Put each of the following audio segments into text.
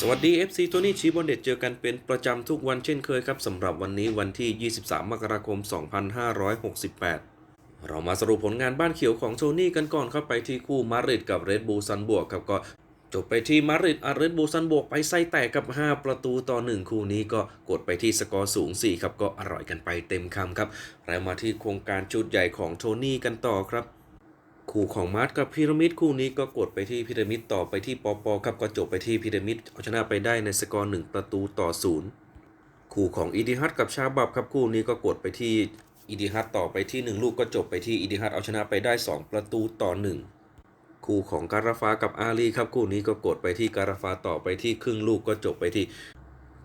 สวัสดี FC โทนี่ชีบอลเด็ดเจอกันเป็นประจำทุกวันเช่นเคยครับสำหรับวันนี้วันที่ 23 มกราคม 2568 เรามาสรุปผลงานบ้านเขียวของโทนี่กันก่อนครับไปที่คู่มาริดกับเรดบูซันบวกครับก็จบไปที่มาริดอาร์เรดบูซันบวกไปไส้แตกกับ 5 ประตูต่อ 1 คู่นี้ก็กดไปที่สกอร์สูง 4 ครับ ก็อร่อยกันไปเต็มคำครับแล้วมาที่โครงการชุดใหญ่ของโทนี่กันต่อครับ คู่ของมาร์ทกับพีระมิดคู่นี้ก็กดไปที่พีระมิดต่อไปที่ปอปอครับก็จบไปที่พีระมิดเอาชนะไปได้ในสกอร์หนึ่งประตูต่อศูนย์คู่ของอีดิฮัตกับชาบับครับคู่นี้ก็กดไปที่อีดิฮัตต่อไปที่หนึ่งลูกก็จบไปที่อีดิฮัตเอาชนะไปได้สองประตูต่อหนึ่งคู่ของการาฟากับอาลีครับคู่นี้ก็กดไปที่การาฟาต่อไปที่ครึ่งลูกก็จบไปที่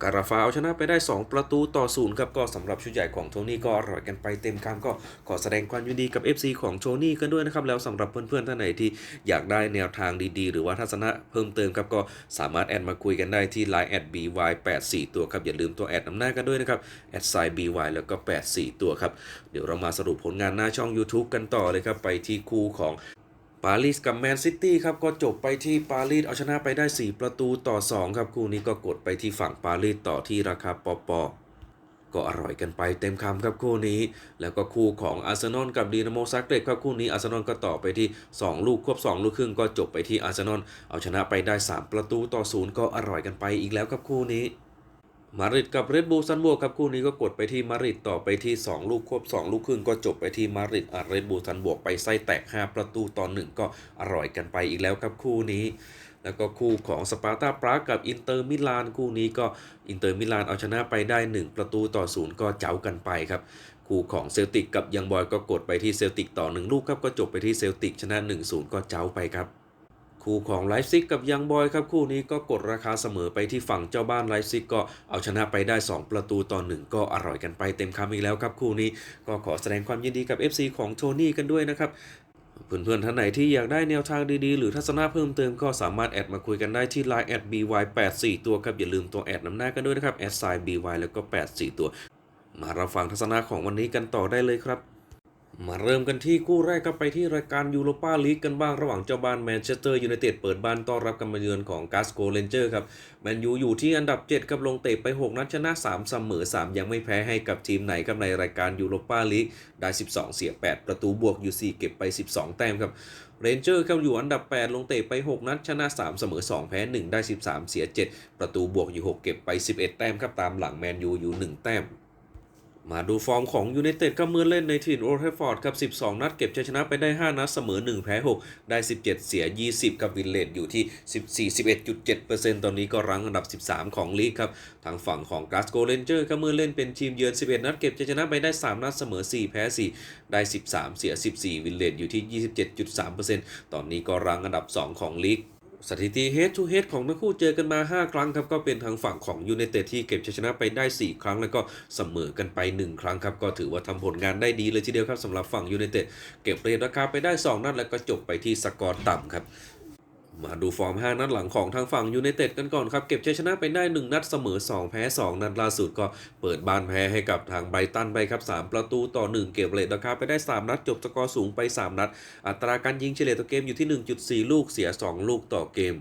การาฟาเอาชนะไปได้ 2 ประตูต่อศูนย์ครับก็สำหรับชุดใหญ่ของโทนี่ก็อร่อยกันไปเต็มคำก็ขอแสดงความยินดีกับ FC ของโทนี่กันด้วยนะครับแล้วสำหรับเพื่อนๆท่านไหนที่อยากได้แนวทางดีๆ หรือว่าทัศนะเพิ่มเติมครับก็สามารถแอดมาคุยกันได้ที่ Line แอด by84 ตัวครับอย่าลืมตัวแอดนำหน้ากันด้วยนะครับแอดไซ by แล้วก็84 ตัวครับเดี๋ยวเรามาสรุปผลงานหน้าช่อง YouTube กันต่อเลยครับไปที่คู่ของ ปารีสกับแมนซิตี้ครับก็จบไปที่ปารีสเอาชนะไปได้ 4 ประตูต่อ 2 ครับ คู่นี้ก็กดไปที่ฝั่งปารีสต่อที่ราคาปอปอก็อร่อยกันไปเต็มคำครับคู่นี้ แล้วก็คู่ของอาร์เซนอลกับดีนาโมซักเรบครับคู่นี้อาร์เซนอลก็ต่อไปที่ 2 ลูกควบ 2 ลูกครึ่งก็จบไปที่อาร์เซนอลเอาชนะไปได้ 3 ประตูต่อศูนย์ก็อร่อยกันไปอีกแล้วครับคู่นี้ มาริดกับเรดบูลซันบวกครับคู่นี้ก็กดไปที่มาริดต่อไปที่ 2 ลูกควบ 2 ลูกครึ่งก็จบไปที่มาริดอะเรดบูลซันบวกไปไส้แตก 5 ประตูต่อ1ก็อร่อยกันไปอีกแล้วครับคู่นี้ แล้วก็คู่ของสปาร์ตาปรากกับอินเตอร์มิลานคู่นี้ก็อินเตอร์มิลานเอาชนะไปได้ 1 ประตูต่อศูนย์ก็เจ้ากันไปครับคู่ของเซลติกกับยังบอยก็กดไปที่เซลติกต่อ 1 ลูกครับก็จบไปที่เซลติกชนะ 1-0 ก็เจ้าไปครับ คู่ของไลฟ์ซิกกับยังบอยครับคู่นี้ก็กดราคาเสมอไปที่ฝั่งเจ้าบ้านไลฟ์ซิกก็เอาชนะไปได้ 2 ประตูต่อ1ก็อร่อยกันไปเต็มคำอีกแล้วครับคู่นี้ก็ขอแสดงความยินดีกับ FC ของโทนี่กันด้วยนะครับเพื่อนๆท่านไหนที่อยากได้แนวทางดีๆ หรือทัศนะเพิ่มเติมก็สามารถแอดมาคุยกันได้ที่ Line แอด by84 ตัวครับอย่าลืมตัวแอดน้ำหน้ากันด้วยนะครับแอดไซ by แล้วก็ 84 ตัว มารับฟังทัศนะของวันนี้กันต่อได้เลยครับ มาเริ่มกันที่คู่แรกก็ไปที่รายการยูโรปาลีกกันบ้างระหว่างเจ้าบ้านแมนเชสเตอร์ยูไนเต็ดเปิดบ้านต้อนรับการมาเยือนของกาสโกเรนเจอร์ครับแมนยูอยู่ที่อันดับ7ครับลงเตะไป 6 นัดชนะ 3 เสมอ 3 ยังไม่แพ้ให้กับทีมไหนครับในรายการยูโรปาลีกได้ 12 เสีย 8 ประตูบวกอยู่ 4 เก็บไป 12 แต้มครับเรนเจอร์ครับอยู่อันดับ 8 ลงเตะไป 6 นัดชนะ 3 เสมอ 2 แพ้ 1 ได้ 13 เสีย 7 ประตูบวกอยู่ 6 เก็บไป 11 แต้มครับตามหลังแมนยูอยู่ 1 แต้ม มาดูฟอร์มของยู i นเต็ดก็เมื่อเล่นในถิ่นโอลด์แทฟฟอร์ดครับ 12 นัดเก็บชัยชนะไปได้ 5 นัดเสมอ 1 แพ้ 6 ได้ 17 เสีย 20 กับวินเลดอยู่ที่ 14 11.7%ตอนนี้ก็รั้งอันดับ 13 ของลีกครับ ทางฝั่งของก a สโกเ r นเจอร์ก็เมื่อเล่นเป็นทีมเยือน 11 นัดเก็บชัยชนะไปได้ 3 นัดเสมอ 4 แพ้ 4 ได้ 13 เสีย 14 วินเลดอยู่ที่ 27.3%ตอนนี้ก็รั้งอันดับ 2 ของลีก สถิติ head to head ของทั้งคู่เจอกันมา 5 ครั้งครับ ก็เป็นทางฝั่งของยูไนเต็ดที่เก็บชัยชนะไปได้ 4 ครั้ง แล้วก็เสมอกันไป 1 ครั้งครับ ก็ถือว่าทำผลงานได้ดีเลยทีเดียวครับสำหรับฝั่งยูไนเต็ดเก็บเรทราคาไปได้ 2 นัดแล้วก็จบไปที่สกอร์ต่ำครับ มาดูฟอร์ม 5 นัดหลังของทางฝั่งยู i นเต็ดกันก่อนครับ เก็บชัยชนะไปได้ 1 นัดเสมอ 2 แพ้ 2 นัดล่าสุดก็เปิดบ้านแพ้ให้กับทางไบรตันไปครับ 3 ประตูต่อ 1 เก็บเรทราคาไปได้ 3 นัดจบสกอร์สูงไป 3 นัด อัตราการยิงเฉลี่ยต่อเกมอยู่ที่ 1.4 ลูกเสีย 2 ลูกต่อเกม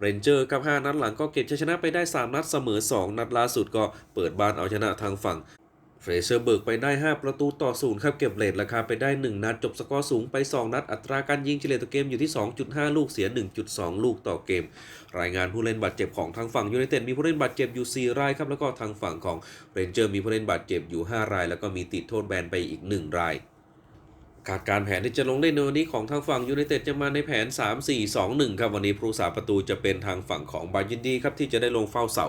เรนเจอร์ครับ 5 นัดหลังก็เก็บชัยชนะไปได้ 3 นัดเสมอ 2 นัดล่าสุดก็เปิดบ้านเอาชนะทางฝั่ง เฟรเซอร์เบิร์กไปได้ 5 ประตูต่อศูนย์ครับ เก็บเลทราคาไปได้ 1 นัด จบสกอร์สูงไป 2 นัด อัตราการยิงเฉลี่ยต่อเกมอยู่ที่ 2.5 ลูกเสีย 1.2 ลูกต่อเกม รายงานผู้เล่นบาดเจ็บของทางฝั่งยูไนเต็ดมีผู้เล่นบาดเจ็บอยู่ 4 รายครับ แล้วก็ทางฝั่งของเรนเจอร์มีผู้เล่นบาดเจ็บอยู่ 5 ราย แล้วก็มีติดโทษแบนไปอีก 1 รายคาดการแผนที่จะลงเล่นในวันนี้ของทางฝั่งยูไนเต็ดจะมาในแผน 3-4-2-1 ครับวันนี้ผู้สาประตูจะเป็นทางฝั่งของบายินดีครับที่จะได้ลงเฝ้าเสา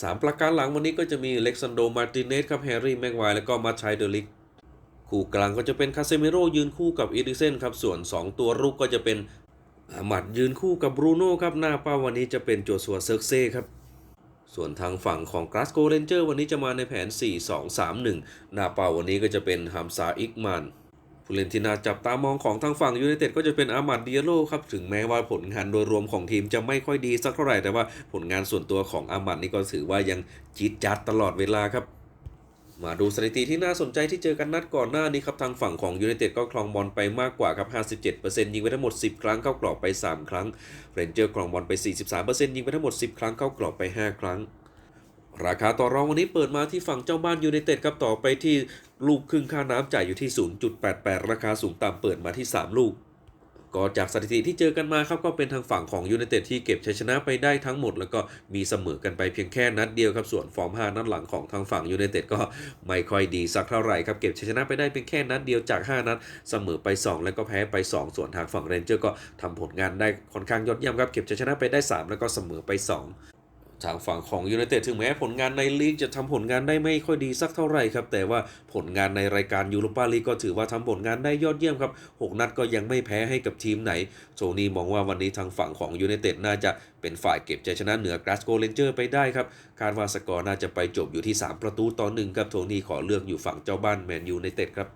สามประการหลังวันนี้ก็จะมีเล็กซานโด มาร์ติเนสครับแฮร์รี่ แม็กไวร์แล้วก็มาชัยเดลิกคู่กลางก็จะเป็นคาเซเมโรยืนคู่กับอีริเซนครับ ส่วน 2 ตัวรุกก็จะเป็นอามัดยืนคู่กับบรูโน่ครับ หน้าเป้าวันนี้จะเป็นโจซัวเซิร์กเซ่ครับ ส่วนทางฝั่งของกราสโกเรนเจอร์วันนี้จะมาในแผน 4-2-3-1 หน้าเป้าวันนี้ก็จะเป็นฮัมซาอิกมัน ผู้เล่นที่น่าจับตามองของทางฝั่งยูไนเต็ดก็จะเป็นอามัดเดียโลครับ ถึงแม้ว่าผลงานโดยรวมของทีมจะไม่ค่อยดีสักเท่าไหร่ แต่ว่าผลงานส่วนตัวของอามัดนี่ก็ถือว่ายังจี๊ดจัดตลอดเวลาครับมาดูสถิติที่น่าสนใจที่เจอกันนัดก่อนหน้านี้ครับ ทางฝั่งของยูไนเต็ดก็ครองบอลไปมากกว่าครับ 57%ยิงไปทั้งหมด 10 ครั้งเข้ากรอบไป 3 ครั้ง เรนเจอร์ครองบอลไป 43%ยิงไปทั้งหมด 10 ครั้งเข้ากรอบไป 5 ครั้ง ราคาต่อรองวันนี้เปิดมาที่ฝั่งเจ้าบ้านยูไนเต็ดครับต่อไปที่ ลูกครึ่งค่าน้ำจ่ายอยู่ที่ 0.88 ราคาสูงต่ำเปิดมาที่ 3 ลูก ก็จากสถิติที่เจอกันมาครับก็เป็นทางฝั่งของยูไนเต็ดที่เก็บชัยชนะไปได้ทั้งหมด แล้วก็มีเสมอกันไปเพียงแค่นัดเดียวครับส่วนฟอร์ม 5 นัดหลังของทางฝั่งยูไนเต็ดก็ไม่ค่อยดีสักเท่าไหร่ครับเก็บชัยชนะไปได้เพียงแค่นัดเดียวจาก 5 นัดเสมอไป 2 แล้วก็แพ้ไป 2 ส่วนทางฝั่งเรนเจอร์ก็ทำผลงานได้ค่อนข้างยอดเยี่ยมครับเก็บชัยชนะไปได้ 3 แล้วก็เสมอไป 2 ทางฝั่งของยูไนเต็ดถึงแม้ผลงานในลีกจะทำผลงานได้ไม่ค่อยดีสักเท่าไหร่ครับ แต่ว่าผลงานในรายการยูโรปาลีกก็ถือว่าทำผลงานได้ยอดเยี่ยมครับ 6 นัดก็ยังไม่แพ้ให้กับทีมไหนโซนี่มองว่าวันนี้ทางฝั่งของยูไนเต็ดน่าจะเป็นฝ่ายเก็บชัยชนะเหนือกราสโกเรนเจอร์ไปได้ครับ คาดว่าสกอร์น่าจะไปจบอยู่ที่ 3 ประตูต่อหนึ่งครับโทนี่ขอเลือกอยู่ฝั่งเจ้าบ้านแมนยูไนเต็ดครับ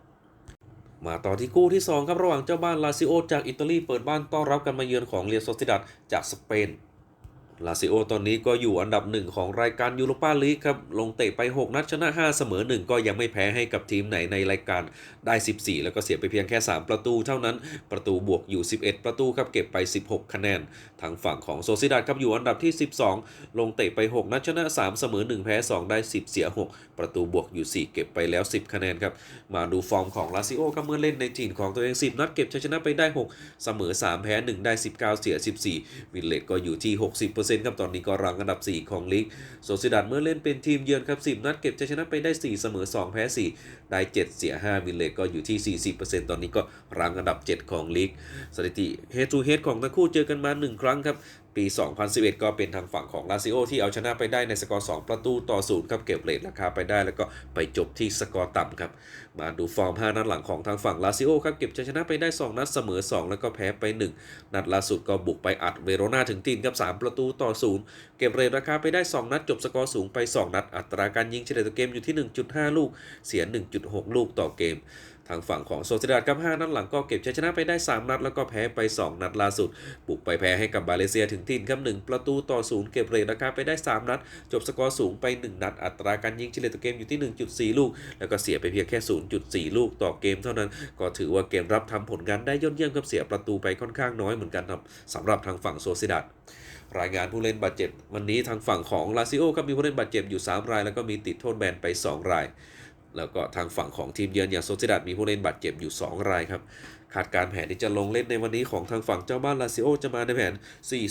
มาต่อที่คู่ที่ 2 ครับระหว่างเจ้าบ้านลาซิโอจากอิตาลีเปิดบ้านต้อนรับกันมาเยือนของเรียลโซซิดัดจากสเปน ลาซิโอตอนนี้ก็อยู่อันดับหนึ่งของรายการยูโรปาลีกครับ ลงเตะไป 6 นัดชนะ 5 เสมอ 1 ก็ยังไม่แพ้ให้กับทีมไหนในรายการได้ 14 แล้วก็เสียไปเพียงแค่ 3 ประตูเท่านั้น ประตูบวกอยู่ 11 ประตูครับเก็บไป 16 คะแนน ทางฝั่งของโซซิดาดครับอยู่อันดับที่ 12 ลงเตะไป 6 นัดชนะ 3 เสมอ 1 แพ้ 2 ได้ 10 เสีย 6 ประตูบวกอยู่ 4 เก็บไปแล้ว 10 คะแนนครับ มาดูฟอร์มของลาซิโอครับเมื่อเล่นในถิ่นของตัวเอง 10 นัดเก็บชัยชนะไปได้ 6 เสมอ 3 แพ้ 1 ได้ 19 เสีย 14 วินเลตก็อยู่ที่ 60%ครับตอนนี้ก็รังอันดับ 4 ของลีกโซซิดาดเมื่อเล่นเป็นทีมเยือนครับ 10 นัดเก็บชัยชนะไปได้ 4 เสมอ 2 แพ้ 4 ได้ 7 เสีย5วินเลก็อยู่ที่ 40%ตอนนี้ก็รังอันดับ 7 ของลีกสถิติเฮตูเฮตของทั้งคู่เจอกันมา 1 ครั้งครับปี 2011 ก็เป็นทางฝั่งของลาซิโอที่เอาชนะไปได้ในสกอร์ 2 ประตูต่อศูนย์ครับเก็บเลทราคาไปได้แล้วก็ไปจบที่สกอร์ต่ำครับ มาดูฟอร์ม 5 นัดหลังของทางฝั่งลาซิโอครับเก็บชัยชนะไปได้ 2 นัดเสมอ 2 แล้วก็แพ้ไป 1 นัดล่าสุดก็บุกไปอัดเวโรนาถึงตีนครับ 3 ประตูต่อศูนย์เก็บเรทราคาไปได้ 2 นัดจบสกอร์สูงไป 2 นัด อัตราการยิงเฉลี่ยต่อเกมอยู่ที่ 1.5 ลูก เสีย 1.6 ลูกต่อเกม ทางฝั่งของโซเซดาดกับ5นัดหลังก็เก็บชัยชนะไปได้ 3 นัด แล้วก็แพ้ไป 2 นัดล่าสุด บุกไปแพ้ให้กับบาเลเซียถึงทินครับ1ประตูต่อศูนย์เก็บเรทราคาไปได้ 3 นัด จบสกอร์สูงไป 1 นัด อัตราการยิงเฉลี่ยต่อเกมอยู่ที่ 1.4 ลูก แล้วก็เสียไปเพียงแค่ 0.4 ลูกต่อเกมเท่านั้น ก็ถือว่าเกมรับทำผลงานได้ยอดเยี่ยมครับเสียประตูไปค่อนข้างน้อยเหมือนกันครับสำหรับทางฝั่งโซเซดาดรายงานผู้เล่นบาดเจ็บ วันนี้ทางฝั่งของลาซิโอครับมีผู้เล่นบาดเจ็บอยู่ 3 ราย แล้วก็มีติดโทษแบนไป 2 ราย แล้วก็ทางฝั่งของทีมเยือนอย่างโซเซดัดมีผู้เล่นบาดเจ็บอยู่ 2 รายครับคาดการแผนที่จะลงเล่นในวันนี้ของทางฝั่งเจ้าบ้านลาซิโอจะมาในแผน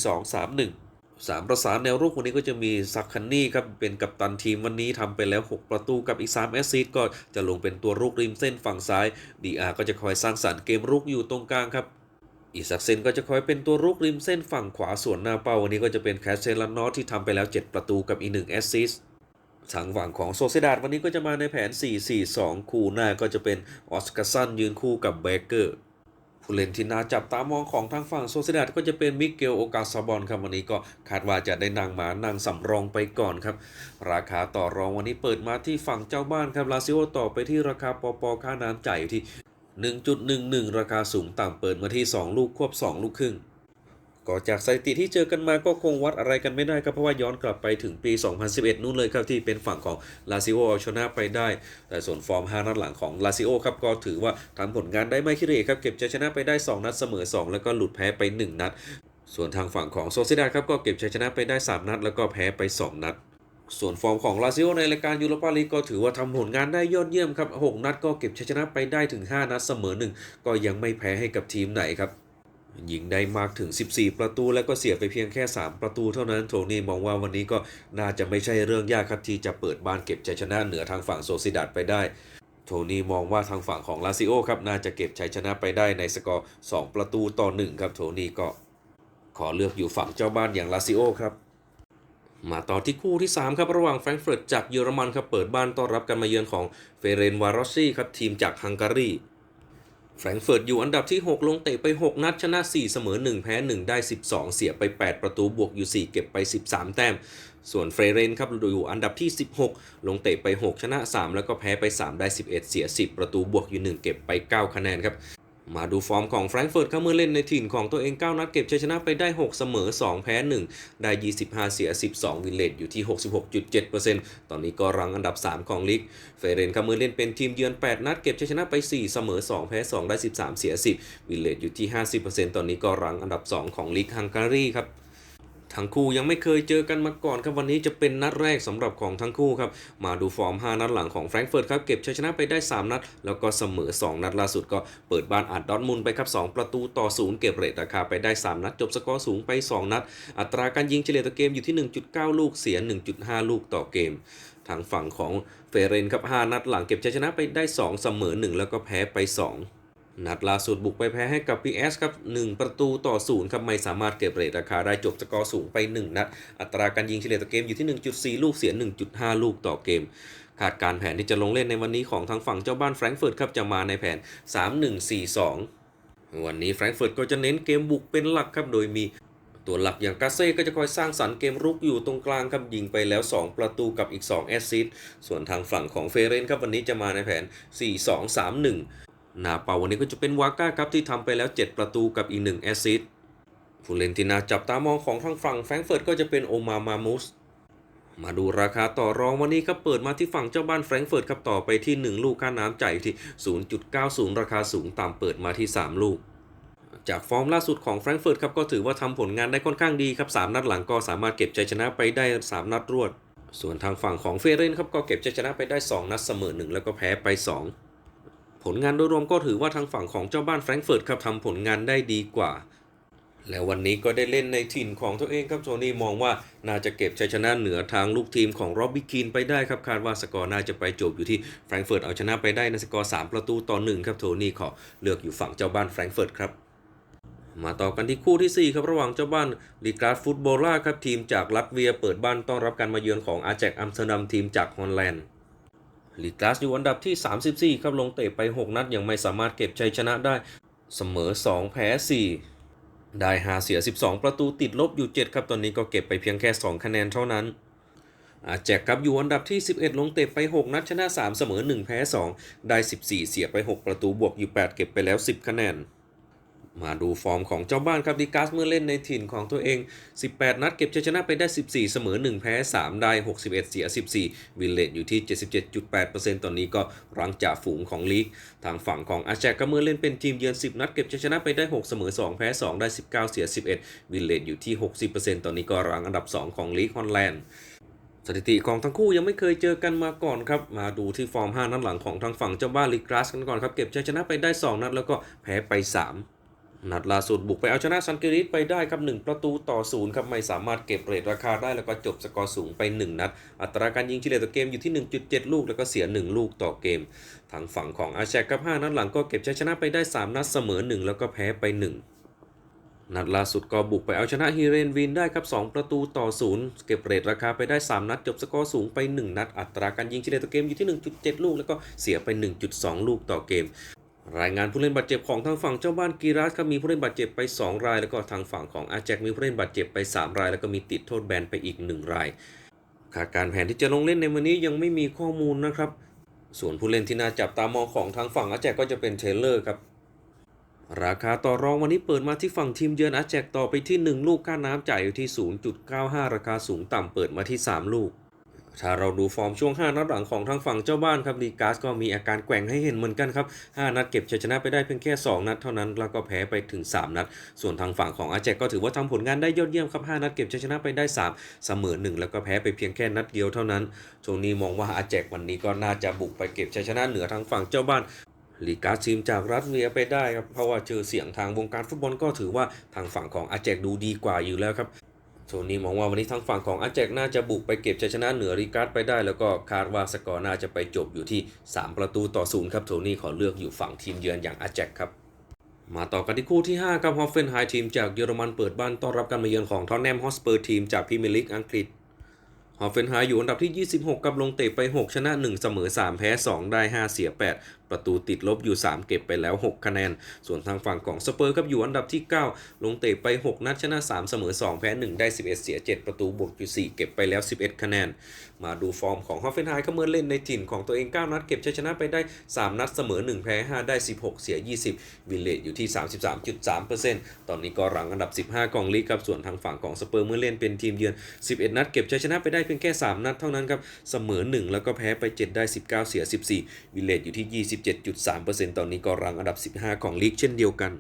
4-2-3-1สามประสานแนวรุกวันนี้ก็จะมีซักคันนี่ครับ เป็นกัปตันทีมวันนี้ทำไปแล้ว 6 ประตูกับอีก 3 แอสซิสต์ก็จะลงเป็นตัวรุกริมเส้นฝั่งซ้ายดีอาก็จะคอยสร้างสรรค์เกมรุกอยู่ตรงกลางครับอีซักเซนก็จะคอยเป็นตัวรุกริมเส้นฝั่งขวาส่วนหน้าเป้าวันนี้ก็จะเป็นแคสเซลันนอตที่ทำไปแล้ว 7 ประตูกับอีก 1 แอสซิสต์ ทางฝั่งของโซเซดาดวันนี้ก็จะมาในแผน 4-4-2 คู่หน้าก็จะเป็นออสการ์สันยืนคู่กับเบเกอร์ผู้เล่นที่น่าจับตามองของทางฝั่งโซเซดาดก็จะเป็นมิเกลโอกาซาบอนครับวันนี้ก็คาดว่าจะได้นางหมานางสำรองไปก่อนครับ ราคาต่อรองวันนี้เปิดมาที่ฝั่งเจ้าบ้านครับลาซิโอต่อไปที่ราคาปอปอค่าน้ำจ่ายอยู่ที่ 1.11 ราคาสูงต่ำเปิดมาที่ 2 ลูกควบ 2 ลูกครึ่ง ก็จากสถิติที่เจอกันมาก็คงวัดอะไรกันไม่ได้ครับเพราะว่าย้อนกลับไปถึงปี 2011 นู่นเลยครับที่เป็นฝั่งของลาซิโอเอาชนะไปได้ แต่ส่วนฟอร์ม 5 นัดหลังของลาซิโอครับก็ถือว่าทำผลงานได้ไม่ขี้เหร่ครับเก็บชัยชนะไปได้ 2 นัดเสมอ 2 แล้วก็หลุดแพ้ไป 1 นัด ส่วนทางฝั่งของโซซิดาครับก็เก็บชัยชนะไปได้ 3 นัด แล้วก็แพ้ไป 2 นัดส่วนฟอร์มของลาซิโอในรายการยูโรปาลีกก็ถือว่าทำผลงานได้ยอดเยี่ยมครับ 6 นัดก็เก็บชัยชนะไปได้ถึง 5 นัดเสมอ 1 ก็ยังไม่แพ้ให้กับทีมไหนครับ ยิงได้มากถึง 14 ประตูแล้วก็เสียไปเพียงแค่ 3 ประตูเท่านั้นโทนี่มองว่าวันนี้ก็น่าจะไม่ใช่เรื่องยากครับที่จะเปิดบ้านเก็บชัยชนะเหนือทางฝั่งโซซิดาดไปได้ โทนี่มองว่าทางฝั่งของลาซิโอครับน่าจะเก็บชัยชนะไปได้ในสกอร์ 2 ประตูต่อ 1 ครับโทนี่ก็ขอเลือกอยู่ฝั่งเจ้าบ้านอย่างลาซิโอครับมาต่อที่คู่ที่ 3 ครับ ระหว่างแฟรงก์เฟิร์ตจากเยอรมันครับเปิดบ้านต้อนรับกันมาเยือนของเฟเรนวารอซี่ครับทีมจากฮังการี แฟรงก์เฟิร์ตอยู่อันดับที่ 6 ลงเตะไป 6 นัดชนะ 4 เสมอ 1 แพ้ 1 ได้ 12 เสียไป 8 ประตูบวกอยู่ 4 เก็บไป 13 แต้ม ส่วนเฟรเรนครับอยู่อันดับที่ 16 ลงเตะไป 6 ชนะ 3 แล้วก็แพ้ไป 3 ได้ 11 เสีย 10 ประตูบวกอยู่ 1 เก็บไป 9 คะแนนครับ มาดูฟอร์มของแฟรงก์เฟิร์ตครับเมื่อเล่นในถิ่นของตัวเอง 9 นัดเก็บชัยชนะไปได้ 6 เสมอ 2 แพ้ 1 ได้ 25 เสีย 12 วินเลตอยู่ที่ 66.7%ตอนนี้ก็รังอันดับ 3 ของลีก เฟเรนครับเมื่อเล่นเป็นทีมเยือน 8 นัดเก็บชัยชนะไป 4 เสมอ 2 แพ้ 2 ได้ 13 เสีย 10 วินเลตอยู่ที่ 50%ตอนนี้ก็รังอันดับ 2 ของลีกฮังการีครับ ทั้งคู่ยังไม่เคยเจอกันมาก่อนครับวันนี้จะเป็นนัดแรกสำหรับของทั้งคู่ครับมาดูฟอร์ม 5 นัดหลังของแฟรงก์เฟิร์ตครับเก็บชัยชนะไปได้ 3 นัด แล้วก็เสมอ 2 นัดล่าสุดก็เปิดบ้านอัดดอทมุนไปครับ 2 ประตูต่อ 0 เก็บเรทราคาไปได้ 3 นัด จบสกอร์สูงไป 2 นัด อัตราการยิงเฉลี่ยต่อเกมอยู่ที่ 1.9 ลูกเสีย 1.5 ลูกต่อเกมทางฝั่งของเฟเรนครับ 5 นัดหลังเก็บชัยชนะไปได้ 2 เสมอ 1 แล้วก็แพ้ไป 2 นัดล่าสุดบุกไปแพ้ให้กับ PS ครับ 1 ประตูต่อ 0 ครับ ไม่สามารถเก็บเรทราคาได้จบสกอร์สูงไป 1 นัด อัตราการยิงเฉลี่ยต่อเกมอยู่ที่ 1.4 ลูกเสีย 1.5 ลูกต่อเกมคาดการแผนที่จะลงเล่นในวันนี้ของทางฝั่งเจ้าบ้านแฟรงก์เฟิร์ตครับจะมาในแผน 3-1-4-2 วันนี้แฟรงก์เฟิร์ตก็จะเน้นเกมบุกเป็นหลักครับโดยมีตัวหลักอย่างกาเซ่ก็จะคอยสร้างสรรค์เกมรุกอยู่ตรงกลางครับยิงไปแล้ว 2 ประตูกับอีก 2 แอสซิสต์ส่วนทางฝั่งของเฟเรนครับวันนี้จะมาในแผน 4-2-3-1 น้าเป่าวันนี้ก็จะเป็นวาก้าครับที่ทำไปแล้ว 7 ประตูกับอีก 1 แอสซิสต์ผู้เล่นที่น่าจับตามองของทางฝั่งแฟรงก์เฟิร์ตก็จะเป็นโอมามามุส มาดูราคาต่อรองวันนี้ครับเปิดมาที่ฝั่งเจ้าบ้านแฟรงก์เฟิร์ตครับต่อไปที่ 1 ลูกค่าน้ำจ่ายที่ 0.90 ราคาสูงตามเปิดมาที่ 3 ลูก จากฟอร์มล่าสุดของแฟรงก์เฟิร์ตครับก็ถือว่าทำผลงานได้ค่อนข้างดีครับ3นัดหลังก็สามารถเก็บชัยชนะไปได้ 3 นัดรวด ส่วนทางฝั่งของเฟเรนครับก็เก็บชัยชนะไปได้ 2 นัดเสมอ 1 แล้วก็แพ้ไป 2 ผลงานโดยรวมก็ถือว่าทางฝั่งของเจ้าบ้านแฟรงก์เฟิร์ตครับทำผลงานได้ดีกว่า แล้ววันนี้ก็ได้เล่นในถิ่นของตัวเองครับโทนี่มองว่าน่าจะเก็บชัยชนะเหนือทางลูกทีมของร็อบบี้คีนไปได้ครับคาดว่าสกอร์น่าจะไปจบอยู่ที่แฟรงก์เฟิร์ตเอาชนะไปได้ในสกอร์3ประตูต่อ1ครับโทนี่ขอเลือกอยู่ฝั่งเจ้าบ้านแฟรงก์เฟิร์ตครับมาต่อกันที่คู่ที่ 4 ครับ ระหว่างเจ้าบ้านลีกราสฟุตบอลล่าครับ ทีมจากลัตเวียเปิดบ้านต้อนรับการมาเยือนของอาแจกอัมสเตอร์ดัมทีมจากฮอลแลนด์ ลีกาสอยู่อันดับที่ 34 ครับลงเตะไป 6 นัดยังไม่สามารถเก็บชัยชนะได้เสมอ 2 แพ้ 4 ได้หาเสีย 12 ประตูติดลบอยู่ 7 ครับตอนนี้ก็เก็บไปเพียงแค่ 2 คะแนนเท่านั้นอาแจกครับอยู่อันดับที่ 11 ลงเตะไป 6 นัดชนะ 3 เสมอ 1 แพ้ 2 ได้ 14 เสียไป 6 ประตูบวกอยู่ 8 เก็บไปแล้ว 10 คะแนน มาดูฟอร์มของเจ้าบ้านครับดิกัสเมื่อเล่นในถิ่นของตัวเอง 18 นัดเก็บชัยชนะไปได้ 14 เสมอ 1 แพ้ 3 ได้ 61 เสีย 14 วินเลตอยู่ที่ 77.8%ตอนนี้ก็รังจ่าฝูงของลีก ทางฝั่งของอาแจกก็เมื่อเล่นเป็นทีมเยือน 10 นัดเก็บชัยชนะไปได้ 6 เสมอ 2 แพ้ 2 ได้ 19 เสีย 11 วินเลตอยู่ที่ 60%ตอนนี้ก็รังอันดับ 2 ของลีกฮอลแลนด์สถิติของทั้งคู่ยังไม่เคยเจอกันมาก่อนครับ มาดูที่ฟอร์ม 5 นัดหลังของทางฝั่งเจ้าบ้านลีกราสกันก่อนครับ เก็บชัยชนะไปได้ 2 นัดแล้วก็แพ้ไป 3 นัดล่าสุดบุกไปเอาชนะซันเกริสไปได้ครับ1ประตูต่อศูนย์ครับไม่สามารถเก็บเรทราคาได้แล้วก็จบสกอร์สูงไป 1 นัด อัตราการยิงเลต่อเกมอยู่ที่ 1.7 ลูกแล้วก็เสีย 1 ลูกต่อเกม ทางฝั่งของอาแชกกับ5นัดหลังก็เก็บชัยชนะไปได้ 3 นัดเสมอ 1 แล้วก็แพ้ไป 1นัดล่าสุดก็บุกไปเอาชนะฮีเรนวินได้ครับ 2 ประตูต่อศูนย์เก็บเรทราคาไปได้ 3 นัด จบสกอร์สูงไป 1 นัด อัตราการยิงเลต่อเกมอยู่ที่ 1.7 ลูก แล้วก็เสียไป 1.2 ลูกต่อเกม รายงานผู้เล่นบาดเจ็บของทางฝั่งเจ้าบ้านกีรัสครับมีผู้เล่นบาดเจ็บไป 2 ราย แล้วก็ทางฝั่งของอาแจกมีผู้เล่นบาดเจ็บไป 3 ราย แล้วก็มีติดโทษแบนไปอีก 1 รายคาดการแผนที่จะลงเล่นในวันนี้ยังไม่มีข้อมูลนะครับ ส่วนผู้เล่นที่น่าจับตามองของทางฝั่งอาแจกก็จะเป็นเทเลอร์ครับราคาต่อรองวันนี้เปิดมาที่ฝั่งทีมเยือนอาแจกต่อไปที่ 1 ลูกค่าน้ำจ่ายอยู่ที่ 0.95 ราคาสูงต่ำเปิดมาที่ 3 ลูก ถ้าเราดูฟอร์มช่วง 5 นัดหลังของทางฝั่งเจ้าบ้านครับดีกาสก็มีอาการแกว่งให้เห็นเหมือนกันครับ 5 นัดเก็บชัยชนะไปได้เพียงแค่ 2 นัดเท่านั้น แล้วก็แพ้ไปถึง 3 นัด ส่วนทางฝั่งของอาแจกก็ถือว่าทำผลงานได้ยอดเยี่ยมครับ 5 นัดเก็บชัยชนะไปได้ 3 เสมอ 1 แล้วก็แพ้ไปเพียงแค่นัดเดียวเท่านั้นช่วงนี้มองว่าอาแจกวันนี้ก็น่าจะบุกไปเก็บชัยชนะเหนือทางฝั่งเจ้าบ้านลีกาทีมจากรัสเวียไปได้ครับเพราะว่าเจอเสียงทางวงการฟุตบอลก็ถือว่าทางฝั่งของอาแจกดูดีกว่าอยู่แล้วครับ โทนี่มองว่าวันนี้ทางฝั่งของอาแจกน่าจะบุกไปเก็บชัยชนะเหนือริการ์ดไปได้ แล้วก็คาดว่าสกอร์น่าจะไปจบอยู่ที่ 3 ประตูต่อศูนย์ครับโทนี่ขอเลือกอยู่ฝั่งทีมเยือนอย่างอาแจกครับมาต่อกันที่คู่ที่ 5 ครับฮอฟเฟนไฮทีมจากเยอรมันเปิดบ้านต้อนรับการมาเยือนของทอนแนมฮอสเปอร์ทีมจากพรีเมียร์ลีกอังกฤษฮอฟเฟนไฮอยู่อันดับที่ 26 กับลงเตะไป 6 ชนะ 1 เสมอ 3 แพ้ 2 ได้ 5 เสีย 8 ประตูติดลบอยู่ 3 เก็บไปแล้ว 6 คะแนน ส่วนทางฝั่งของสเปอร์ครับอยู่อันดับที่ 9 ลงเตะไป 6 นัดชนะ 3 เสมอ 2 แพ้ 1 ได้ 11 เสีย 7 ประตูบวกอยู่ 4 เก็บไปแล้ว 11 คะแนน มาดูฟอร์มของฮอฟเฟนไฮก็เมื่อเล่นในถิ่นของตัวเอง 9 นัดเก็บชัยชนะไปได้ 3 นัดเสมอ 1 แพ้ 5 ได้ 16 เสีย 20 วิลเลตอยู่ที่ 33.3%ตอนนี้ก็รังอันดับ 15 ของลีกครับส่วนทางฝั่งของสเปอร์เมื่อเล่นเป็นทีมเยือน 11 นัดเก็บชัยชนะไปได้เพียงแค่ 3 นัดเท่านั้นครับเสมอ 1 แล้วก็แพ้ไป 7 ได้ 19 เสีย 14 วิลเลตอยู่ที่7.3%ตอนนี้ก็รังอันดับ 15 ของลีกเช่นเดียวกัน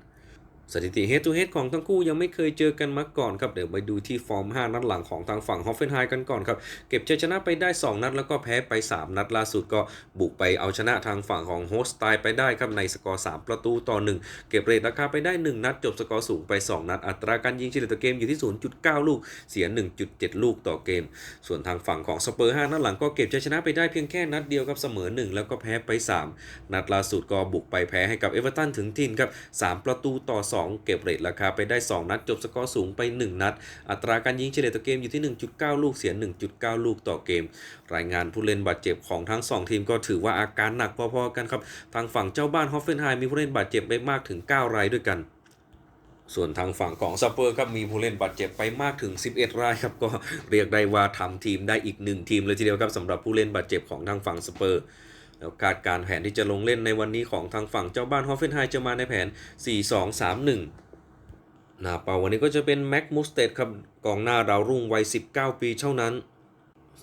สถิติ head to head ของทั้งคู่ยังไม่เคยเจอกันมาก่อนครับ เดี๋ยวไปดูที่ฟอร์ม 5 นัดหลังของทางฝั่งฮอฟเฟนไฮกันก่อนครับ เก็บชัยชนะไปได้ 2 นัดแล้วก็แพ้ไป 3 นัดล่าสุดก็บุกไปเอาชนะทางฝั่งของโฮสต์ไตไปได้ครับ ในสกอร์ 3 ประตูต่อ 1 เก็บเรทราคาไปได้ 1 นัดจบสกอร์สูงไป 2 นัด อัตราการยิงเฉลี่ยต่อเกมอยู่ที่ 0.9 ลูก เสีย 1.7 ลูกต่อเกม ส่วนทางฝั่งของสเปอร์ 5 นัดหลังก็เก็บชัยชนะไปได้เพียงแค่นัดเดียวครับเสมอ 1 แล้วก็แพ้ไป 3 นัดล่าสุดก็บุกไปแพ้ให้กับเอเวอร์ตันถึงถิ่นครับ3ประตูต่อ2เก็บเรทราคาไปได้ 2 นัด จบสกอร์สูงไป 1 นัด อัตราการยิงเฉลี่ยต่อเกมอยู่ที่ 1.9 ลูกเสีย 1.9 ลูกต่อเกม รายงานผู้เล่นบาดเจ็บของทั้ง 2 ทีมก็ถือว่าอาการหนักพอๆกันครับ ทางฝั่งเจ้าบ้านฮอฟเฟนไฮมีผู้เล่นบาดเจ็บไปมากถึง 9 รายด้วยกันส่วนทางฝั่งของสเปอร์ครับมีผู้เล่นบาดเจ็บไปมากถึง 11 รายครับก็เรียกได้ว่าทำทีมได้อีกหนึ่งทีมเลยทีเดียวครับสำหรับผู้เล่นบาดเจ็บของทางฝั่งสเปอร์ แล้วคาดการแผนที่จะลงเล่นในวันนี้ของทางฝั่งเจ้าบ้านฮอฟเฟนไฮจะมาในแผน 4-2-3-1 หน้าเป้าวันนี้ก็จะเป็นแม็กมูสเตดครับกองหน้าดาวรุ่งวัย 19 ปีเท่านั้น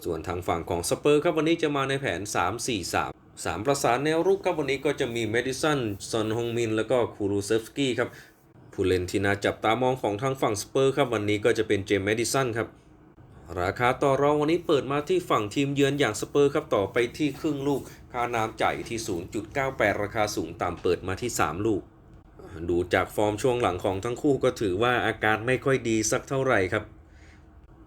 ส่วนทางฝั่งของสเปอร์ครับวันนี้จะมาในแผน 3-4-3 3 ประสานแนวรุกครับวันนี้ก็จะมีเมดิสันซอนฮงมิน แล้วก็คูรูเซฟสกี้ครับผู้เล่นที่น่าจับตามองของทางฝั่งสเปอร์ครับวันนี้ก็จะเป็นเจมส์เมดิสันครับ ราคาต่อรองวันนี้เปิดมาที่ฝั่งทีมเยือนอย่างสเปอร์ครับต่อไปที่ครึ่งลูก ค่าน้ำจ่ายที่ 0.98 ราคาสูงตามเปิดมาที่ 3 ลูก ดูจากฟอร์มช่วงหลังของทั้งคู่ก็ถือว่าอาการไม่ค่อยดีสักเท่าไหร่ครับ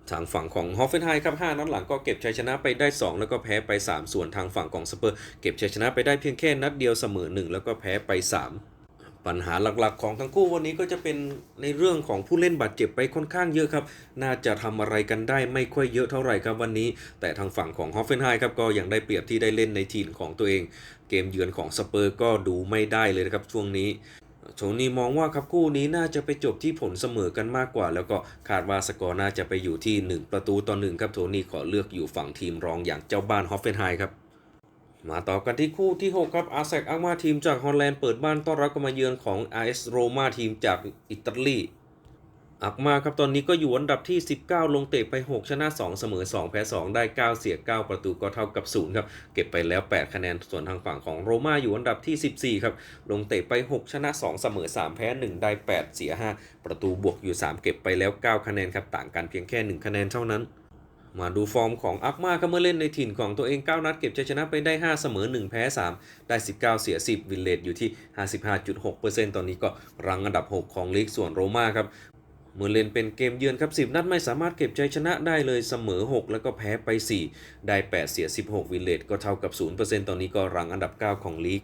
ทางฝั่งของฮอฟเฟนไฮครับ 5 นัดหลังก็เก็บชัยชนะไปได้ 2 แล้วก็แพ้ไป 3 ส่วนทางฝั่งของสเปอร์ เก็บชัยชนะไปได้เพียงแค่นัดเดียวเสมอ 1 แล้วก็แพ้ไป 3 ปัญหาหลักๆ ของทั้งคู่วันนี้ก็จะเป็นในเรื่องของผู้เล่นบาดเจ็บไปค่อนข้างเยอะครับ น่าจะทำอะไรกันได้ไม่ค่อยเยอะเท่าไหร่ครับวันนี้ แต่ทางฝั่งของฮอฟเฟนไฮครับก็ยังได้เปรียบที่ได้เล่นในทีมของตัวเอง เกมเยือนของสเปอร์ก็ดูไม่ได้เลยนะครับช่วงนี้โทนี่มองว่าครับคู่นี้น่าจะไปจบที่ผลเสมอกันมากกว่า แล้วก็คาดว่าสกอร์น่าจะไปอยู่ที่ 1 ประตูต่อหนึ่งครับโทนี่ขอเลือกอยู่ฝั่งทีมรองอย่างเจ้าบ้านฮอฟเฟนไฮครับ มาต่อกันที่คู่ที่ 6 ครับอาแซกอามาทีมจากฮอลแลนด์เปิดบ้านต้อนรับการมาเยือนของ AS โรมาทีมจากอิตาลีอักมาครับตอนนี้ก็อยู่อันดับที่ 19 ลงเตะไป 6 ชนะ 2 เสมอ 2 แพ้ 2 ได้ 9 เสีย 9 ประตูก็เท่ากับ 0 ครับ เก็บไปแล้ว 8 คะแนนส่วนทางฝั่งของโรม่าอยู่อันดับที่ 14 ครับ ลงเตะไป 6 ชนะ 2 เสมอ 3 แพ้ 1 ได้ 8 เสีย 5 ประตูบวกอยู่ 3 เก็บไปแล้ว 9 คะแนนครับ ต่างกันเพียงแค่ 1 คะแนนเท่านั้น มาดูฟอร์มของอักมาครับเมื่อเล่นในถิ่นของตัวเอง 9 นัดเก็บชัยชนะไปได้ 5 เสมอ 1 แพ้ 3 ได้ 19 เสีย 10 วินเลตอยู่ที่ 55.6%ตอนนี้ก็รังอันดับ 6 ของลีกส่วนโรม่าครับเมื่อเล่นเป็นเกมเยือนครับ 10 นัดไม่สามารถเก็บชัยชนะได้เลยเสมอ 6 แล้วก็แพ้ไป 4 ได้ 8 เสีย 16 วินเลตก็เท่ากับ 0%ตอนนี้ก็รังอันดับ 9 ของลีก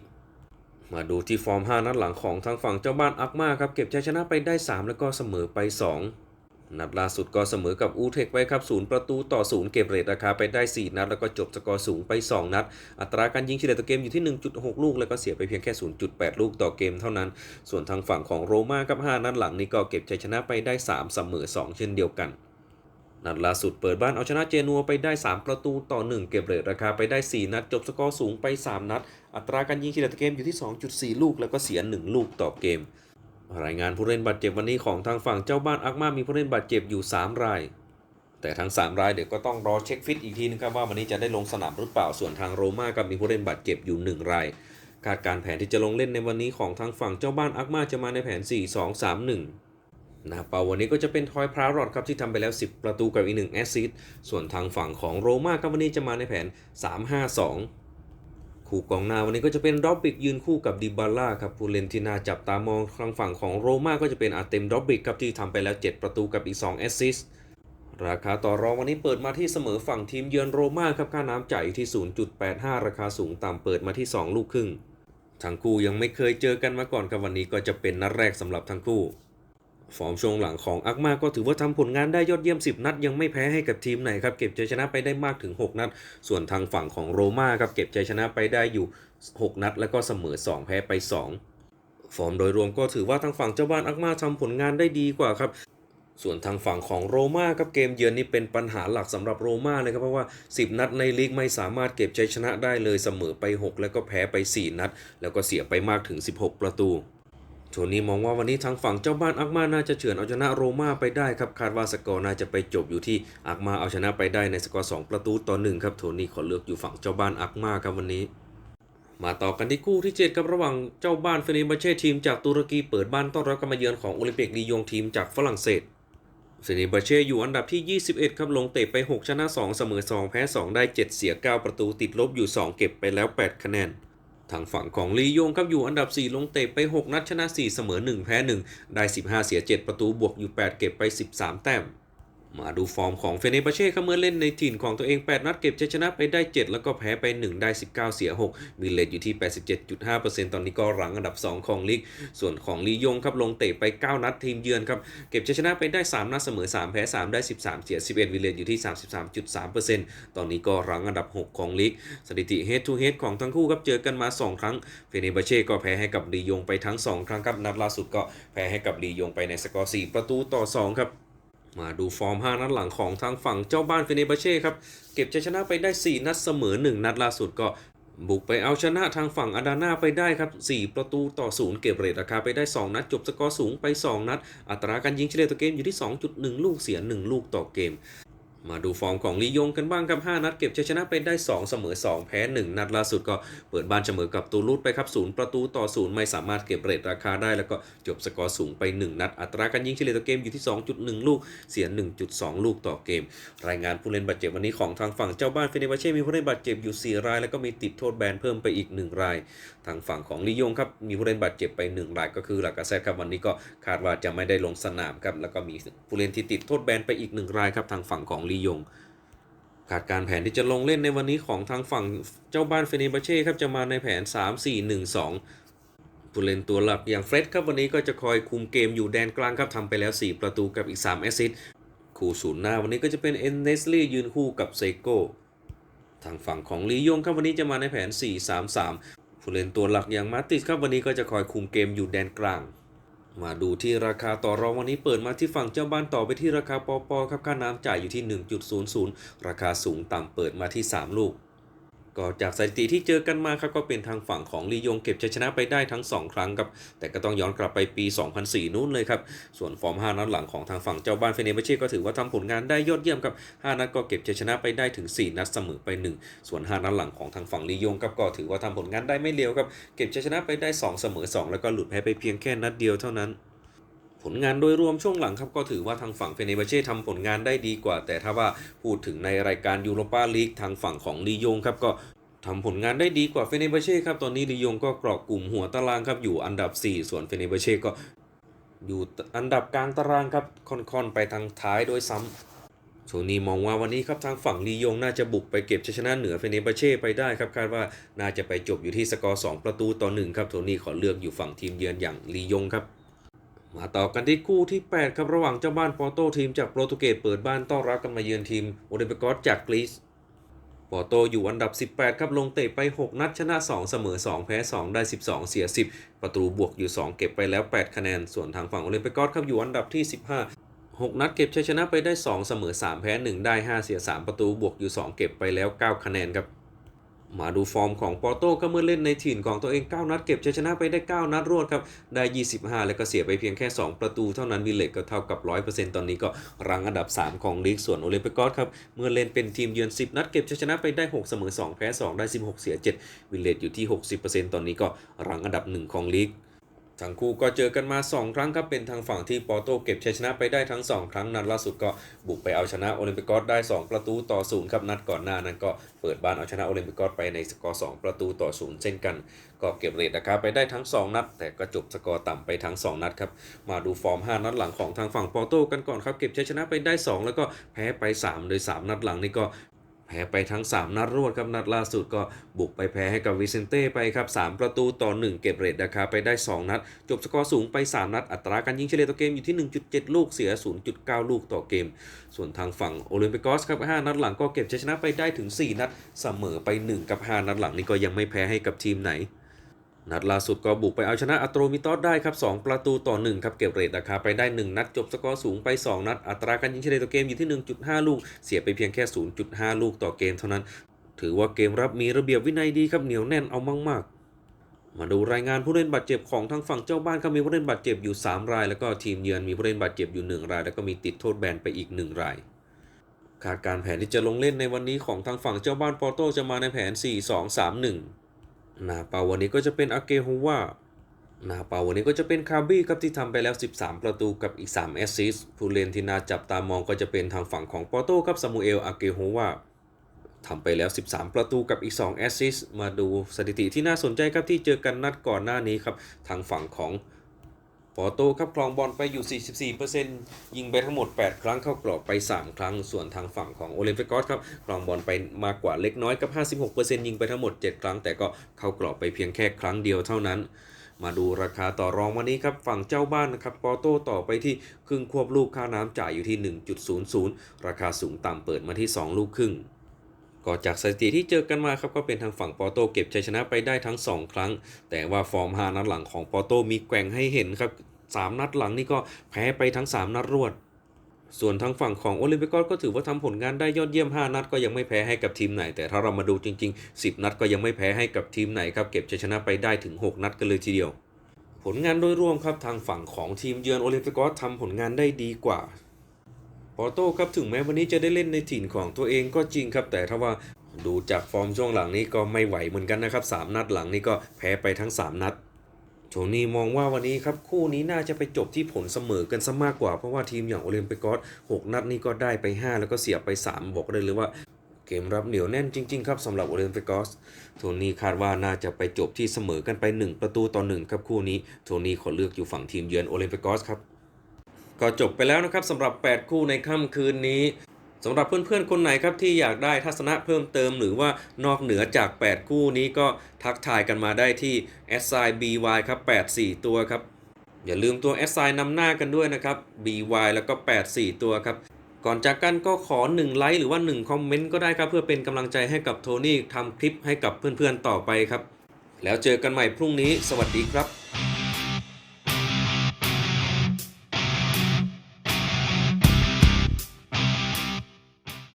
มาดูที่ฟอร์ม 5 นัดหลังของทางฝั่งเจ้าบ้านอักมาครับเก็บชัยชนะไปได้ 3 แล้วก็เสมอไป 2 นัดล่าสุดก็เสมอกับอูเทคไปครับ0ประตูต่อ0เก็บเรทราคาไปได้ 4 นัด แล้วก็จบสกอร์สูงไป 2 นัด อัตราการยิงเฉลี่ยต่อเกมอยู่ที่ 1.6 ลูก แล้วก็เสียไปเพียงแค่ 0.8 ลูกต่อเกมเท่านั้น ส่วนทางฝั่งของโรม่ากับ 5 นัดหลังนี้ก็เก็บชัยชนะไปได้ 3 เสมอ 2 เช่นเดียวกันนัดล่าสุดเปิดบ้านเอาชนะเจนัวไปได้ 3 ประตูต่อ 1 เก็บเรทราคาไปได้ 4 นัด จบสกอร์สูงไป 3 นัด อัตราการยิงเฉลี่ยต่อเกมอยู่ที่ 2.4 ลูก แล้วก็เสีย 1 ลูกต่อเกม รายงานผู้เล่นบาดเจ็บวันนี้ของทางฝั่งเจ้าบ้านอักมามีผู้เล่นบาดเจ็บอยู่ 3 ราย แต่ทั้ง 3 รายเดี๋ยวก็ต้องรอเช็คฟิตอีกทีนึงครับว่าวันนี้จะได้ลงสนามหรือเปล่าส่วนทางโรม่ากับมีผู้เล่นบาดเจ็บอยู่ 1 รายคาดการแผนที่จะลงเล่นในวันนี้ของทางฝั่งเจ้าบ้านอักมาจะมาในแผน 4-2-3-1นะเปาวันนี้ก็จะเป็นทอยพรารอดครับที่ทำไปแล้ว 10 ประตูกับอีกหนึ่งแอสซิสต์ส่วนทางฝั่งของโรม่าครับวันนี้จะมาในแผน 3-5-2 คู่กองหน้าวันนี้ก็จะเป็นดอบบิกยืนคู่กับดิบาล่าครับผู้เล่นที่น่าจับตามองทางฝั่งของโรม่าก็จะเป็นอาเต็มดอบบิกครับที่ทำไปแล้ว 7 ประตูกับอีก2แอสซิสต์ราคาต่อรองวันนี้เปิดมาที่เสมอฝั่งทีมเยือนโรม่าครับค่าน้ำจ่ายที่ 0.85 ราคาสูงตามเปิดมาที่ 2 ลูกครึ่งทั้งคู่ยังไม่เคยเจอกันมาก่อนครับวันนี้ก็จะเป็นนัดแรกสำหรับทั้งคู่ ฟอร์มช่วงหลังของอักมาก็ถือว่าทำผลงานได้ยอดเยี่ยม 10 นัด ยังไม่แพ้ให้กับทีมไหนครับ เก็บชัยชนะไปได้มากถึง 6 นัด ส่วนทางฝั่งของโรม่าครับเก็บชัยชนะไปได้อยู่ 6 นัด แล้วก็เสมอ 2 แพ้ไป 2 ฟอร์มโดยรวมก็ถือว่าทางฝั่งเจ้าบ้านอักมาทำผลงานได้ดีกว่าครับส่วนทางฝั่งของโรม่าครับเกมเยือนนี่เป็นปัญหาหลักสำหรับโรม่าเลยครับเพราะว่า 10 นัดในลีกไม่สามารถเก็บชัยชนะได้เลยเสมอไป 6 แล้วก็แพ้ไป 4 นัด แล้วก็เสียไปมากถึง 16 ประตู โทนี่มองว่าวันนี้ทางฝั่งเจ้าบ้านอักมาน่าจะเฉือนเอาชนะโรม่าไปได้ครับคาดว่าสกอร์น่าจะไปจบอยู่ที่อักมาเอาชนะไปได้ในสกอร์ 2 ประตูต่อ1ครับโทนี่ขอเลือกอยู่ฝั่งเจ้าบ้านอักมาครับวันนี้ มาต่อกันที่คู่ที่7ครับระหว่างเจ้าบ้านเฟเนบาเช่ทีมจากตุรกีเปิดบ้านต้อนรับการมาเยือนของโอลิมปิกลียงทีมจากฝรั่งเศสเฟเนบาเช่อยู่อันดับที่ 21 ครับลงเตะไป 6 ชนะ 2 เสมอ 2 แพ้ 2 ได้ 7 เสีย 9 ประตูติดลบอยู่ 2 เก็บไปแล้ว 8 คะแนน ทางฝั่งของลียงครับอยู่อันดับ 4 ลงเตะไป 6 นัดชนะ 4 เสมอ 1 แพ้ 1 ได้ 15 เสีย 7 ประตูบวกอยู่ 8 เก็บไป 13 แต้ม มาดูฟอร์มของเฟเนบาเช่ครับเมื่อเล่นในถิ่นของตัวเอง 8 นัดเก็บชัยชนะไปได้ 7 แล้วก็แพ้ไป 1 ได้ 19 เสีย 6 มีเลทอยู่ที่ 87.5%ตอนนี้ก็รั้งอันดับ 2 ของลีก ส่วนของลียงครับลงเตะไป 9 นัดทีมเยือนครับ เก็บชัยชนะไปได้ 3 นัดเสมอ 3 แพ้ 3 ได้ 13 เสีย 11มีเลทอยู่ที่ 33.3%ตอนนี้ก็รั้งอันดับ 6 ของลีก สถิติ head to head ของทั้งคู่ครับเจอกันมา 2 ครั้ง เฟเนบาเช่ก็แพ้ให้กับลียงไปทั้ง 2 ครั้งครับนัดล่าสุดก็แพ้ให้กับลียงไปในสกอร์4ประตูต่อ 2 ครับ มาดูฟอร์ม 5 นัดหลังของทางฝั่งเจ้าบ้านเฟเนบาเช่ครับ เก็บชัยชนะไปได้ 4 นัดเสมอ 1 นัดล่าสุดก็บุกไปเอาชนะทางฝั่งอาดาน่าไปได้ครับ 4 ประตูต่อ 0 เก็บเรทราคาไปได้ 2 นัด จบสกอร์สูงไป 2 นัด อัตราการยิงเฉลี่ยต่อเกมอยู่ที่ 2.1 ลูกเสีย 1 ลูกต่อเกม มาดูฟอร์มของลียงกันบ้างครับ5นัดเก็บชัยชนะไปได้ 2 เสมอ 2 แพ้ 1 นัดล่าสุดก็เปิดบ้านเสมอกับตูลูสไปครับ0ประตูต่อ 0 ไม่สามารถเก็บเรทราคาได้ แล้วก็จบสกอร์สูงไป 1 นัด อัตราการยิงเฉลี่ยต่อเกมอยู่ที่ 2.1 ลูก เสีย 1.2 ลูกต่อเกม รายงานผู้เล่นบาดเจ็บวันนี้ของทางฝั่งเจ้าบ้านเฟเนบาเช่มีผู้เล่นบาดเจ็บอยู่ 4 ราย แล้วก็มีติดโทษแบนเพิ่มไปอีก 1 ราย ทางฝั่งของลียงครับมีผู้เล่นบาดเจ็บไป 1 รายก็คือหลักกาเซตครับวันนี้ก็คาดว่าจะไม่ได้ลงสนามครับแล้วก็มีผู้เล่นที่ติดโทษแบนไปอีก 1 รายครับทางฝั่งของลียงคาดการแผนที่จะลงเล่นในวันนี้ของทางฝั่งเจ้าบ้านเฟเนบาเช่ครับจะมาในแผน 3-4-1-2 ผู้เล่นตัวหลักอย่างเฟร็ดครับวันนี้ก็จะคอยคุมเกมอยู่แดนกลางครับทำไปแล้ว 4 ประตูกับอีก 3 แอสซิสต์คู่ศูนย์หน้าวันนี้ก็จะเป็นเอนเนสลี่ยืนคู่กับเซโกทางฝั่งของลียงครับวันนี้จะมาในแผน 4-3-3 ผู้เล่นตัวหลักอย่างมาติสครับวันนี้ก็จะคอยคุมเกมอยู่แดนกลาง มาดูที่ราคาต่อรองวันนี้เปิดมาที่ฝั่งเจ้าบ้านต่อไปที่ราคาปอปอครับค่าน้ำจ่ายอยู่ที่ 1.00 ราคาสูงต่ำเปิดมาที่ 3 ลูก ก็จากสถิติที่เจอกันมาครับก็เป็นทางฝั่งของลียงเก็บชัยชนะไปได้ทั้ง 2 ครั้งครับแต่ก็ต้องย้อนกลับไปปี 2004 นู้นเลยครับส่วนฟอร์ม 5 นัดหลังของทางฝั่งเจ้าบ้านเฟเนบเช่ก็ถือว่าทำผลงานได้ยอดเยี่ยมครับ 5 นัดก็เก็บชัยชนะไปได้ถึง 4 นัดเสมอไป 1 ส่วน 5 นัดหลังของทางฝั่งลียงครับก็ถือว่าทำผลงานได้ไม่เลวครับเก็บชัยชนะไปได้ 2 เสมอ 2 แล้วก็หลุดแพ้ไปเพียงแค่นัดเดียวเท่านั้น ผลงานโดยรวมช่วงหลังครับก็ถือว่าทางฝั่งเฟเนบาเช่ทำผลงานได้ดีกว่า แต่ถ้าว่าพูดถึงในรายการยูโรปาลีกทางฝั่งของลียงครับก็ทำผลงานได้ดีกว่าเฟเนบาเช่ครับตอนนี้ลียงก็เกาะกลุ่มหัวตารางครับอยู่อันดับ 4 ส่วนเฟเนบาเช่ก็อยู่อันดับกลางตารางครับค่อนๆไปทางท้ายโดยซ้ำโซนี่มองว่าวันนี้ครับทางฝั่งลียงน่าจะบุกไปเก็บชัยชนะเหนือเฟเนบาเช่ไปได้ครับคาดว่าน่าจะไปจบอยู่ที่สกอร์ 2 ประตูต่อ 1 ครับโทนี่ขอเลือกอยู่ฝั่งทีมเยือนอย่างลียงครับ มาต่อกันที่คู่ที่ 8 ครับระหว่างเจ้าบ้านปอโตทีมจากโปรตุเกสเปิดบ้านต้อนรับกันมาเยือนทีมโอเดเปกอสจากกรีซปอโตอยู่อันดับ 18 ครับลงเตะไป 6 นัดชนะ 2 เสมอ 2 แพ้ 2 ได้ 12 เสีย 10 ประตูบวกอยู่ 2 เก็บไปแล้ว 8 คะแนน ส่วนทางฝั่งโอลิมปิกอสครับอยู่อันดับที่ 15 6 นัดเก็บชัยชนะไปได้ 2 เสมอ 3 แพ้ 1 ได้ 5 เสีย 3 ประตูบวกอยู่ 2 เก็บไปแล้ว 9 คะแนนครับ มาดูฟอร์มของปอร์โต้ก็เมื่อเล่นในถิ่นของตัวเอง 9 นัดเก็บชัยชนะไปได้ 9 นัดรวดครับ ได้ 25 แล้วก็เสียไปเพียงแค่ 2 ประตูเท่านั้นวิเลตก็เท่ากับ 100%ตอนนี้ก็รังอันดับ 3 ของลีกส่วนโอลิมปิกอสครับเมื่อเล่นเป็นทีมเยือน 10 นัดเก็บชัยชนะไปได้ 6 เสมอ 2 แพ้ 2 ได้ 16 เสีย 7 วิเลตอยู่ที่ 60%ตอนนี้ก็รังอันดับ 1 ของลีก ทั้งคู่ก็เจอกันมา 2 ครั้งครับ เป็นทางฝั่งที่ปอโตเก็บชัยชนะไปได้ทั้ง 2 ครั้งนัดล่าสุดก็บุกไปเอาชนะโอลิมปิกอสได้ 2 ประตูต่อ0ครับนัดก่อนหน้านั้นก็เปิดบ้านเอาชนะโอลิมปิกอสไปในสกอร์ 2 ประตูต่อ0เช่นกัน ก็เก็บเรทราคาไปได้ทั้ง 2 นัด แต่ก็จบสกอร์ต่ำไปทั้ง 2 นัดครับ มาดูฟอร์ม 5 นัดหลังของทางฝั่งปอโตกันก่อนครับเก็บชัยชนะไปได้ 2 แล้วก็แพ้ไป 3 โดย 3 นัดหลังนี่ก็ แพ้ไปทั้ง 3 นัดรวดครับนัดล่าสุดก็บุกไปแพ้ให้กับวิเซนเต้ไปครับ 3 ประตูต่อ 1 เก็บเรทราคาไปได้ 2 นัด จบสกอร์สูงไป 3 นัด อัตราการยิงเฉลี่ยต่อเกมอยู่ที่ 1.7 ลูกเสีย 0.9 ลูกต่อเกม ส่วนทางฝั่งโอลิมปิกอสครับ 5 นัดหลังก็เก็บชัยชนะไปได้ถึง 4 นัด เสมอไป 1 กับ 5 นัดหลังนี่ก็ยังไม่แพ้ให้กับทีมไหน นัดล่าสุดก็บุกไปเอาชนะอัตโรมิตอสได้ครับ 2 ประตูต่อ 1 ครับ เก็บเรทราคาไปได้ 1 นัดจบสกอร์สูงไป 2 นัด อัตราการยิงเฉลี่ยต่อเกมอยู่ที่ 1.5 ลูก เสียไปเพียงแค่ 0.5 ลูกต่อเกมเท่านั้น ถือว่าเกมรับมีระเบียบวินัยดีครับเหนียวแน่นเอามาก ๆมาดูรายงานผู้เล่นบาดเจ็บของทางฝั่งเจ้าบ้านครับมีผู้เล่นบาดเจ็บอยู่ 3 ราย แล้วก็ทีมเยือนมีผู้เล่นบาดเจ็บอยู่ 1 ราย แล้วก็มีติดโทษแบนไปอีก 1 รายคาดการแผนที่จะลงเล่นในวันนี้ของทางฝั่งเจ้าบ้านปอร์โตจะมาในแผน 4-2-3-1 นาเปาวันนี้ก็จะเป็นอาเกโฮวานาเปาวันนี้ก็จะเป็นคาบี้ครับที่ทำไปแล้ว 13 ประตูกับอีก 3 แอสซิสต์ผู้เล่นที่น่าจับตามองก็จะเป็นทางฝั่งของปอโต้ครับซามูเอลอาเกโฮวาทำไปแล้ว 13 ประตูกับอีก 2 แอสซิสต์มาดูสถิติที่น่าสนใจครับที่เจอกันนัดก่อนหน้านี้ครับทางฝั่งของ ปอโตครับครองบอลไปอยู่ 44%ยิงไปทั้งหมด 8 ครั้งเข้ากรอบไป 3 ครั้ง ส่วนทางฝั่งของโอลิมปิกอสครับครองบอลไปมากกว่าเล็กน้อยกับ56%ยิงไปทั้งหมด 7 ครั้ง แต่ก็เข้ากรอบไปเพียงแค่ครั้งเดียวเท่านั้น มาดูราคาต่อรองวันนี้ครับฝั่งเจ้าบ้านนะครับปอโต้ต่อไปที่ครึ่งควบลูกค่าน้ำจ่ายอยู่ที่ 1.00 ราคาสูงต่ำเปิดมาที่ 2 ลูกครึ่ง ก็จากสถิติที่เจอกันมาครับก็เป็นทางฝั่งปอโตเก็บชัยชนะไปได้ทั้ง 2 ครั้ง แต่ว่าฟอร์ม 5 นัดหลังของปอโตมีแกว่งให้เห็นครับ 3 นัดหลังนี่ก็แพ้ไปทั้ง 3 นัดรวด ส่วนทางฝั่งของโอลิมปิกอสก็ถือว่าทำผลงานได้ยอดเยี่ยม 5 นัดก็ยังไม่แพ้ให้กับทีมไหน แต่ถ้าเรามาดูจริง ๆ 10 นัดก็ยังไม่แพ้ให้กับทีมไหนครับเก็บชัยชนะไปได้ถึง 6 นัดกันเลยทีเดียว ผลงานโดยรวมครับทางฝั่งของทีมเยือนโอลิมปิกอสทำผลงานได้ดีกว่า ปอโต้ครับถึงแม้วันนี้จะได้เล่นในถิ่นของตัวเองก็จริงครับ แต่ถ้าว่าดูจากฟอร์มช่วงหลังนี้ก็ไม่ไหวเหมือนกันนะครับ 3 นัดหลังนี้ก็แพ้ไปทั้ง 3 นัดโทนี่มองว่าวันนี้ครับ คู่นี้น่าจะไปจบที่ผลเสมอกันซะมากกว่าเพราะว่าทีมอย่างโอลิมปิกอส6นัดนี้ก็ได้ไป 5 แล้วก็เสียไป 3 บอกได้เลยว่าเกมรับเหนียวแน่นจริง ๆ ครับสำหรับโอลิมปิกอสโทนี่คาดว่าน่าจะไปจบที่เสมอกันไป 1 ประตูต่อ1ครับคู่นี้โทนี่ขอเลือกอยู่ฝั่งทีมเยือนโอลิมปิกอสครับ ก็จบไปแล้วนะครับสำหรับ 8 คู่ในค่ำคืนนี้สำหรับเพื่อนๆ คนไหนครับที่อยากได้ทัศนะเพิ่มเติมหรือว่านอกเหนือจาก 8 คู่นี้ก็ทักทายกันมาได้ที่ s i BY ครับ 84 ตัวครับ อย่าลืมตัว s i นำหน้ากันด้วยนะครับ BY แล้วก็ 84 ตัวครับ ก่อนจากกันก็ขอ 1 ไลค์หรือว่า 1 คอมเมนต์ก็ได้ครับ เพื่อเป็นกำลังใจให้กับโทนี่ทำคลิปให้กับเพื่อนๆ ต่อไปครับ แล้วเจอกันใหม่พรุ่งนี้ สวัสดีครับ